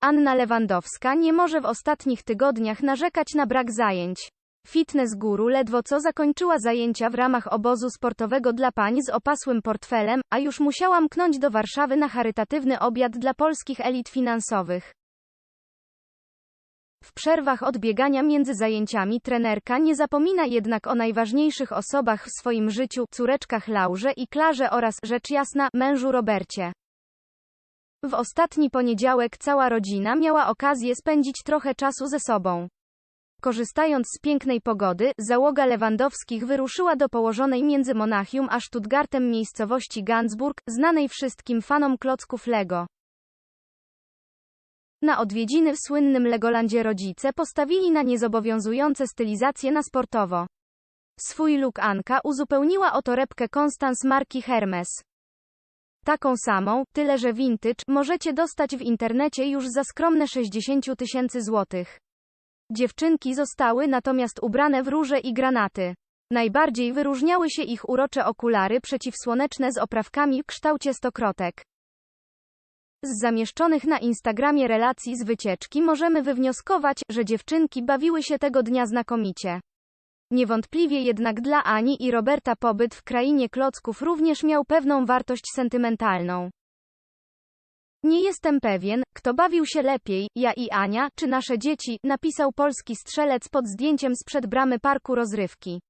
Anna Lewandowska nie może w ostatnich tygodniach narzekać na brak zajęć. Fitness Guru ledwo co zakończyła zajęcia w ramach obozu sportowego dla pań z opasłym portfelem, a już musiała mknąć do Warszawy na charytatywny obiad dla polskich elit finansowych. W przerwach od biegania między zajęciami trenerka nie zapomina jednak o najważniejszych osobach w swoim życiu, córeczkach Laurze i Klarze oraz, rzecz jasna, mężu Robercie. W ostatni poniedziałek cała rodzina miała okazję spędzić trochę czasu ze sobą. Korzystając z pięknej pogody, załoga Lewandowskich wyruszyła do położonej między Monachium a Stuttgartem miejscowości Gansburg, znanej wszystkim fanom klocków Lego. Na odwiedziny w słynnym Legolandzie rodzice postawili na niezobowiązujące stylizacje na sportowo. Swój look Anka uzupełniła o torebkę Constance marki Hermes. Taką samą, tyle że vintage, możecie dostać w internecie już za skromne 60 tysięcy złotych. Dziewczynki zostały natomiast ubrane w róże i granaty. Najbardziej wyróżniały się ich urocze okulary przeciwsłoneczne z oprawkami w kształcie stokrotek. Z zamieszczonych na Instagramie relacji z wycieczki możemy wywnioskować, że dziewczynki bawiły się tego dnia znakomicie. Niewątpliwie jednak dla Ani i Roberta pobyt w krainie klocków również miał pewną wartość sentymentalną. Nie jestem pewien, kto bawił się lepiej, ja i Ania, czy nasze dzieci, napisał polski strzelec pod zdjęciem sprzed bramy parku rozrywki.